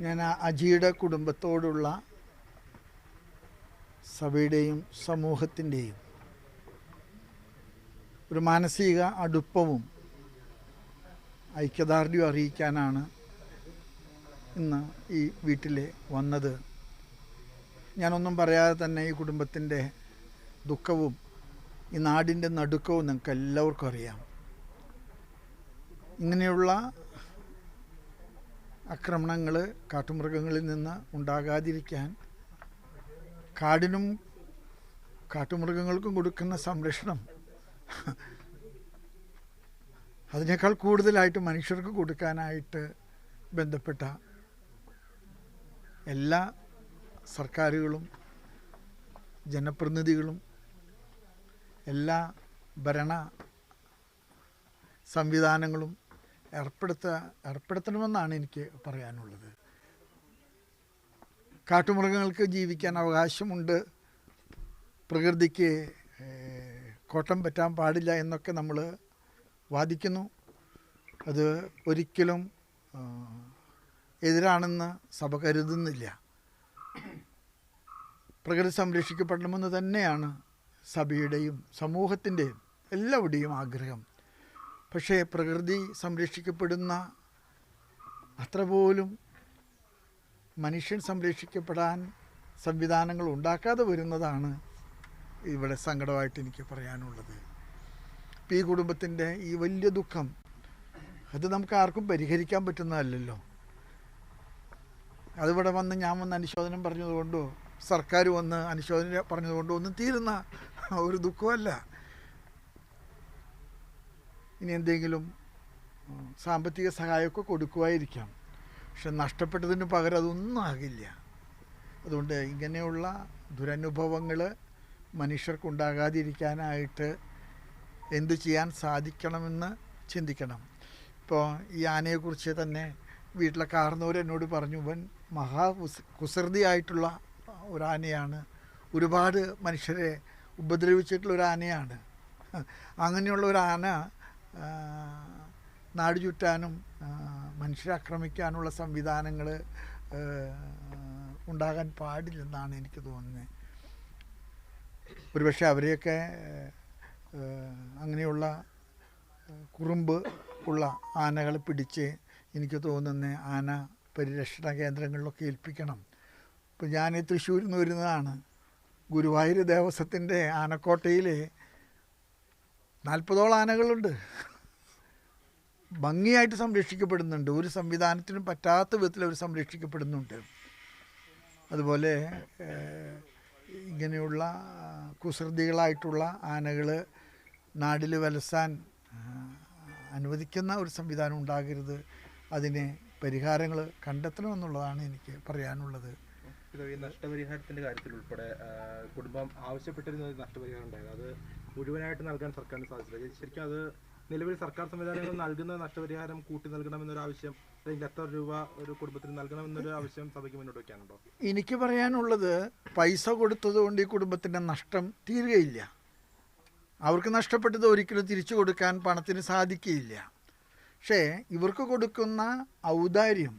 ഞാൻ അജിയുടെ കുടുംബത്തോടുള്ള സഭയുടെയും സമൂഹത്തിന്റെയും ഒരു മാനസിക അടുപ്പവും ഐക്യദാർഢ്യവും അറിയിക്കാനാണ് ഇന്ന് ഈ വീട്ടിലെ വന്നത്. ഞാനൊന്നും പറയാതെ തന്നെ ഈ കുടുംബത്തിന്റെ ദുഃഖവും ഈ നാടിന്റെ നടുക്കവും നിങ്ങൾക്ക് എല്ലാവർക്കും അറിയാം. ഇങ്ങനെയുള്ള ആക്രമണങ്ങൾ കാട്ടുമൃഗങ്ങളിൽ നിന്ന് ഉണ്ടാകാതിരിക്കാൻ കാടിനും കാട്ടുമൃഗങ്ങൾക്കും കൊടുക്കുന്ന സംരക്ഷണം അതിനേക്കാൾ കൂടുതലായിട്ട് മനുഷ്യർക്ക് കൊടുക്കാനായിട്ട് ബന്ധപ്പെട്ട എല്ലാ സർക്കാരുകളും ജനപ്രതിനിധികളും എല്ലാ ഭരണ സംവിധാനങ്ങളും ഏർപ്പെടുത്ത ഏർപ്പെടുത്തണമെന്നാണ് എനിക്ക് പറയാനുള്ളത്. കാട്ടുമൃഗങ്ങൾക്ക് ജീവിക്കാൻ അവകാശമുണ്ട്. പ്രകൃതിക്ക് കോട്ടം പറ്റാൻ പാടില്ല എന്നൊക്കെ നമ്മൾ വാദിക്കുന്നു. അത് ഒരിക്കലും എതിരാണെന്ന് സഭ കരുതുന്നില്ല. പ്രകൃതി സംരക്ഷിക്കപ്പെടണമെന്ന് തന്നെയാണ് സഭയുടെയും സമൂഹത്തിന്റെയും എല്ലാവരുടെയും ആഗ്രഹം. പക്ഷേ പ്രകൃതി സംരക്ഷിക്കപ്പെടുന്ന അത്ര പോലും മനുഷ്യൻ സംരക്ഷിക്കപ്പെടാൻ സംവിധാനങ്ങൾ ഉണ്ടാക്കാതെ വരുന്നതാണ് ഇവിടെ സങ്കടമായിട്ട് എനിക്ക് പറയാനുള്ളത്. ഈ കുടുംബത്തിന്റെ ഈ വലിയ ദുഃഖം അത് നമുക്ക് ആർക്കും പരിഹരിക്കാൻ പറ്റുന്നതല്ലല്ലോ. അതിവിടെ വന്ന് ഞാൻ വന്ന് അനുശോചനം പറഞ്ഞതുകൊണ്ടോ സർക്കാർ വന്ന് അനുശോചനം പറഞ്ഞതുകൊണ്ടോ ഒന്നും തീരുന്ന ഒരു ദുഃഖമല്ല. ഇനി എന്തെങ്കിലും സാമ്പത്തിക സഹായമൊക്കെ കൊടുക്കുമായിരിക്കാം പക്ഷെ നഷ്ടപ്പെട്ടതിന് പകരം അതൊന്നും ആകില്ല. അതുകൊണ്ട് ഇങ്ങനെയുള്ള ദുരനുഭവങ്ങൾ മനുഷ്യർക്കുണ്ടാകാതിരിക്കാനായിട്ട് എന്തു ചെയ്യാൻ സാധിക്കണമെന്ന് ചിന്തിക്കണം. ഇപ്പോൾ ഈ ആനയെക്കുറിച്ച് തന്നെ വീട്ടിലെ കാർന്നവർ എന്നോട് പറഞ്ഞു ഇവൻ മഹാ കുസ- കുസൃതിയായിട്ടുള്ള ഒരു ആനയാണ് ഒരുപാട് മനുഷ്യരെ ഉപദ്രവിച്ചിട്ടുള്ള ഒരു ആനയാണ് അങ്ങനെയുള്ള ഒരു ആന നാട് ചുറ്റാനും മനുഷ്യരാക്രമിക്കാനുള്ള സംവിധാനങ്ങൾ ഉണ്ടാകാൻ പാടില്ലെന്നാണ് എനിക്ക് തോന്നുന്നത് ഒരുപക്ഷെ അവരെയൊക്കെ അങ്ങനെയുള്ള കുറുമ്പ് ഉള്ള ആനകളെ പിടിച്ച് എനിക്ക് തോന്നുന്ന ആന പരിരക്ഷണ കേന്ദ്രങ്ങളിലൊക്കെ ഏൽപ്പിക്കണം. ഇപ്പം ഞാൻ തൃശ്ശൂരിൽ നിന്ന് വരുന്നതാണ്. ഗുരുവായൂർ ദേവസ്വത്തിന്റെ ആനക്കോട്ടയിൽ നാൽപ്പതോളം ആനകളുണ്ട്. ഭംഗിയായിട്ട് സംരക്ഷിക്കപ്പെടുന്നുണ്ട്. ഒരു സംവിധാനത്തിനും പറ്റാത്ത വിധത്തിൽ അവർ സംരക്ഷിക്കപ്പെടുന്നുണ്ട്. അതുപോലെ ഇങ്ങനെയുള്ള കുസൃതികളായിട്ടുള്ള ആനകൾ നാടിൽ വലസാൻ അനുവദിക്കുന്ന ഒരു സംവിധാനം ഉണ്ടാകരുത്. അതിന് പരിഹാരങ്ങൾ കണ്ടെത്തണമെന്നുള്ളതാണ് എനിക്ക് പറയാനുള്ളത്. ഈ നഷ്ടപരിഹാരത്തിന്റെ കാര്യത്തിൽ ഉൾപ്പെടെ കുടുംബം ആവശ്യപ്പെട്ടിരുന്ന ഒരു നഷ്ടപരിഹാരം ഉണ്ടായിരുന്നു. അത് മുഴുവനായിട്ട് നൽകാൻ സർക്കാരിന് സാധിച്ചില്ല. ശരിക്കും അത് നിലവിൽ സർക്കാർ സംവിധാനങ്ങൾ നൽകുന്ന നഷ്ടപരിഹാരം കൂട്ടി നൽകണമെന്നൊരു ആവശ്യം അല്ലെങ്കിൽ എത്ര രൂപ ഒരു കുടുംബത്തിന് നൽകണമെന്നൊരു ആവശ്യം സഭയ്ക്ക് മുന്നോട്ട് വയ്ക്കാനുണ്ടോ? എനിക്ക് പറയാനുള്ളത് പൈസ കൊടുത്തതുകൊണ്ട് ഈ കുടുംബത്തിന്റെ നഷ്ടം തീരുകയില്ല. അവർക്ക് നഷ്ടപ്പെട്ടത് ഒരിക്കലും തിരിച്ചു കൊടുക്കാൻ പണത്തിന് സാധിക്കുകയില്ല. പക്ഷേ ഇവർക്ക് കൊടുക്കുന്ന ഔദാര്യം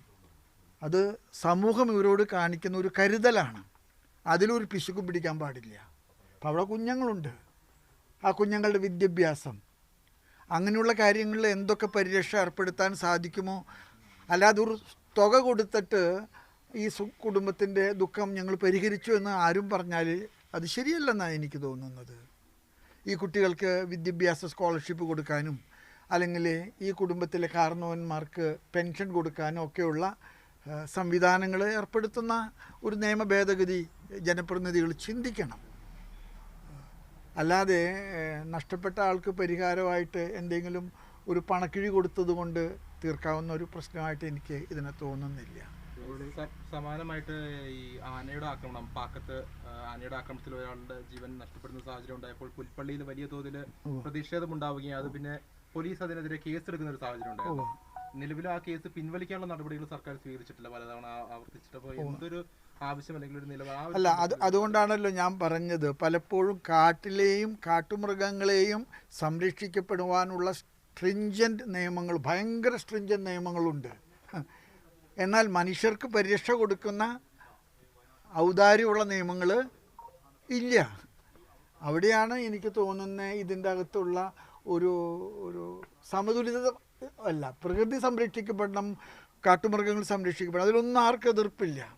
അത് സമൂഹം ഇവരോട് കാണിക്കുന്ന ഒരു കരുതലാണ്. അതിലൊരു പിശുക്ക് പിടിക്കാൻ പാടില്ല. അപ്പം അവിടെ കുഞ്ഞുങ്ങളുണ്ട്. ആ കുഞ്ഞുങ്ങളുടെ വിദ്യാഭ്യാസം. അങ്ങനെയുള്ള കാര്യങ്ങളിൽ എന്തൊക്കെ പരിരക്ഷ ഏർപ്പെടുത്താൻ സാധിക്കുമോ? അല്ലാതെ ഒരു തുക കൊടുത്തിട്ട് ഈ കുടുംബത്തിന്റെ ദുഃഖം ഞങ്ങൾ പരിഹരിച്ചു എന്ന് ആരും പറഞ്ഞാൽ അത് ശരിയല്ലെന്നാണ് എനിക്ക് തോന്നുന്നത്. ഈ കുട്ടികൾക്ക് വിദ്യാഭ്യാസ സ്കോളർഷിപ്പ് കൊടുക്കാനും അല്ലെങ്കിൽ ഈ കുടുംബത്തിലെ കാരണവന്മാർക്ക് പെൻഷൻ കൊടുക്കാനും ഒക്കെയുള്ള സംവിധാനങ്ങൾ ഏർപ്പെടുത്തുന്ന ഒരു നിയമ ഭേദഗതി ജനപ്രതിനിധികൾ ചിന്തിക്കണം. അല്ലാതെ നഷ്ടപ്പെട്ട ആൾക്ക് പരിഹാരമായിട്ട് എന്തെങ്കിലും ഒരു പണക്കിഴി കൊടുത്തതുകൊണ്ട് തീർക്കാവുന്ന ഒരു പ്രശ്നമായിട്ട് എനിക്ക് ഇതിനെ തോന്നുന്നില്ല. സമാനമായിട്ട് ഈ ആനയുടെ ആക്രമണം പാക്കത്ത് ആനയുടെ ആക്രമണത്തിൽ ഒരാളുടെ ജീവൻ നഷ്ടപ്പെടുന്ന സാഹചര്യം ഉണ്ടായപ്പോൾ പുൽപ്പള്ളിയിൽ വലിയ തോതിൽ പ്രതിഷേധം ഉണ്ടാവുകയും അത് പിന്നെ പോലീസ് അതിനെതിരെ കേസെടുക്കുന്ന ഒരു സാഹചര്യം ഉണ്ടായിരുന്നു. നിലവിൽ ആ കേസ് പിൻവലിക്കാനുള്ള നടപടികൾ സർക്കാർ സ്വീകരിച്ചിട്ടില്ല. പലതവണ ആവർത്തിച്ചിട്ട്. അപ്പോൾ എന്തൊരു ആവശ്യം അല്ലെങ്കിൽ ഒരു നിലപാട് ആ അല്ല അത് അതുകൊണ്ടാണല്ലോ ഞാൻ പറഞ്ഞത്. പലപ്പോഴും കാട്ടിലെയും കാട്ടുമൃഗങ്ങളെയും സംരക്ഷിക്കപ്പെടുവാനുള്ള സ്ട്രിഞ്ചന്റ് നിയമങ്ങൾ ഭയങ്കര സ്ട്രിഞ്ചന്റ് നിയമങ്ങളുണ്ട്. എന്നാൽ മനുഷ്യർക്ക് പരിരക്ഷ കൊടുക്കുന്ന ഔദാര്യമുള്ള നിയമങ്ങൾ ഇല്ല. അവിടെയാണ് എനിക്ക് തോന്നുന്നത് ഇതിന്റെ അകത്തുള്ള ഒരു ഒരു സമതുലിത അല്ല. പ്രകൃതി സംരക്ഷിക്കപ്പെടണം കാട്ടുമൃഗങ്ങൾ സംരക്ഷിക്കപ്പെടണം. അതിലൊന്നും ആർക്കും എതിർപ്പില്ല.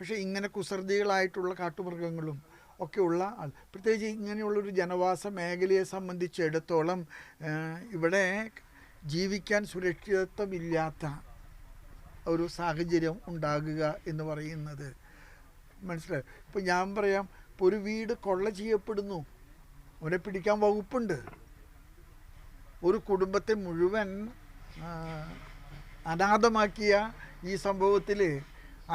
പക്ഷേ ഇങ്ങനെ കുസൃതികളായിട്ടുള്ള കാട്ടുമൃഗങ്ങളും ഒക്കെയുള്ള പ്രത്യേകിച്ച് ഇങ്ങനെയുള്ളൊരു ജനവാസ മേഖലയെ സംബന്ധിച്ചിടത്തോളം ഇവിടെ ജീവിക്കാൻ സുരക്ഷിതത്വമില്ലാത്ത ഒരു സാഹചര്യം ഉണ്ടാകുക എന്ന് പറയുന്നത് മനസ്സിലായി? ഇപ്പം ഞാൻ പറയാം ഇപ്പോൾ ഒരു വീട് കൊള്ള ചെയ്യപ്പെടുന്നു. അവനെ പിടിക്കാൻ വകുപ്പുണ്ട്. ഒരു കുടുംബത്തെ മുഴുവൻ അനാഥമാക്കിയ ഈ സംഭവത്തിൽ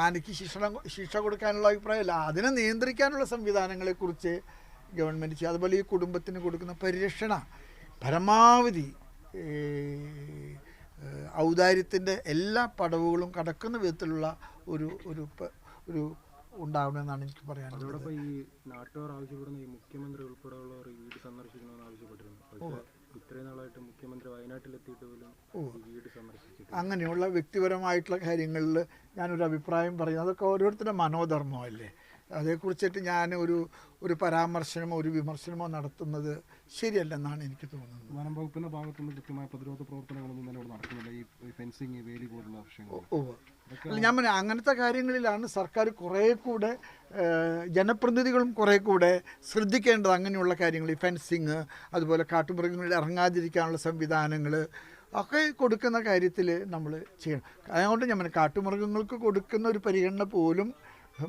ആനയ്ക്ക് ശിക്ഷ ശിക്ഷ കൊടുക്കാനുള്ള അഭിപ്രായമല്ല. അതിനെ നിയന്ത്രിക്കാനുള്ള സംവിധാനങ്ങളെക്കുറിച്ച് ഗവൺമെന്റ് ചെയ്യും. അതുപോലെ ഈ കുടുംബത്തിന് കൊടുക്കുന്ന പരിരക്ഷണ പരമാവധി ഔദാര്യത്തിന്റെ എല്ലാ പടവുകളും കടക്കുന്ന വിധത്തിലുള്ള ഒരു ഒരു ഒരു ഉണ്ടാവണമെന്നാണ് എനിക്ക് പറയാനുള്ളത്. ഈ നാട്ടുകാർ ആവശ്യപ്പെടുന്ന ഈ മുഖ്യമന്ത്രി ഉൾപ്പെടെയുള്ളവർ വീട് സന്ദർശിക്കണമെന്ന് ആവശ്യപ്പെട്ടിരുന്നു. ഇത്രയും നാളായിട്ട് മുഖ്യമന്ത്രി വയനാട്ടിലെത്തിയിട്ട് പോലും ഈ വീട് സന്ദർശിച്ചിട്ട് അങ്ങനെയുള്ള വ്യക്തിപരമായിട്ടുള്ള കാര്യങ്ങളിൽ ഞാനൊരു അഭിപ്രായം പറയും അതൊക്കെ ഓരോരുത്തരുടെ മനോധർമ്മമല്ലേ? അതേക്കുറിച്ചിട്ട് ഞാൻ ഒരു ഒരു പരാമർശനമോ ഒരു വിമർശനമോ നടത്തുന്നത് ശരിയല്ലെന്നാണ് എനിക്ക് തോന്നുന്നത്. വനം വകുപ്പിന്റെ ഭാഗത്തുനിന്ന് കൃത്യമായ പ്രതിരോധ പ്രവർത്തനങ്ങളൊന്നും തന്നെ ഇവിടെ നടക്കുന്നില്ല. ഈ ഫെൻസിങ് വേലി പോലുള്ള വിഷയങ്ങൾ ഞാൻ പറഞ്ഞ അങ്ങനത്തെ കാര്യങ്ങളിലാണ് സർക്കാർ കുറേ കൂടെ ജനപ്രതിനിധികളും കുറേ കൂടെ ശ്രദ്ധിക്കേണ്ടത് അങ്ങനെയുള്ള കാര്യങ്ങൾ. ഈ ഫെൻസിങ് അതുപോലെ കാട്ടുമൃഗങ്ങളിൽ ഇറങ്ങാതിരിക്കാനുള്ള സംവിധാനങ്ങൾ ഒക്കെ കൊടുക്കുന്ന കാര്യത്തിൽ നമ്മൾ ചെയ്യണം. അതുകൊണ്ട് ഞാൻ പറഞ്ഞു കാട്ടുമൃഗങ്ങൾക്ക് കൊടുക്കുന്ന ഒരു പരിഗണന പോലും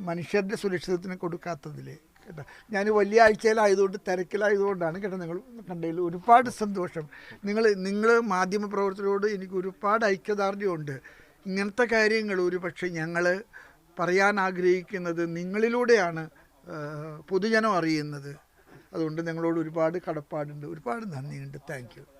മനുഷ്യരുടെ സുരക്ഷിതത്തിന് കൊടുക്കാത്തതിൽ കേട്ടോ. ഞാൻ വലിയ ആഴ്ചയിലായതുകൊണ്ട് തിരക്കിലായതുകൊണ്ടാണ് കേട്ടോ നിങ്ങൾ കണ്ടതിൽ ഒരുപാട് സന്തോഷം. നിങ്ങൾ നിങ്ങൾ മാധ്യമപ്രവർത്തകരോട് എനിക്ക് ഒരുപാട് ഐക്യദാർഢ്യമുണ്ട്. ഇങ്ങനത്തെ കാര്യങ്ങൾ ഒരു പക്ഷേ ഞങ്ങൾ പറയാൻ ആഗ്രഹിക്കുന്നത് നിങ്ങളിലൂടെയാണ് പൊതുജനം അറിയുന്നത്. അതുകൊണ്ട് നിങ്ങളോട് ഒരുപാട് കടപ്പാടുണ്ട്. ഒരുപാട് നന്ദിയുണ്ട്. താങ്ക്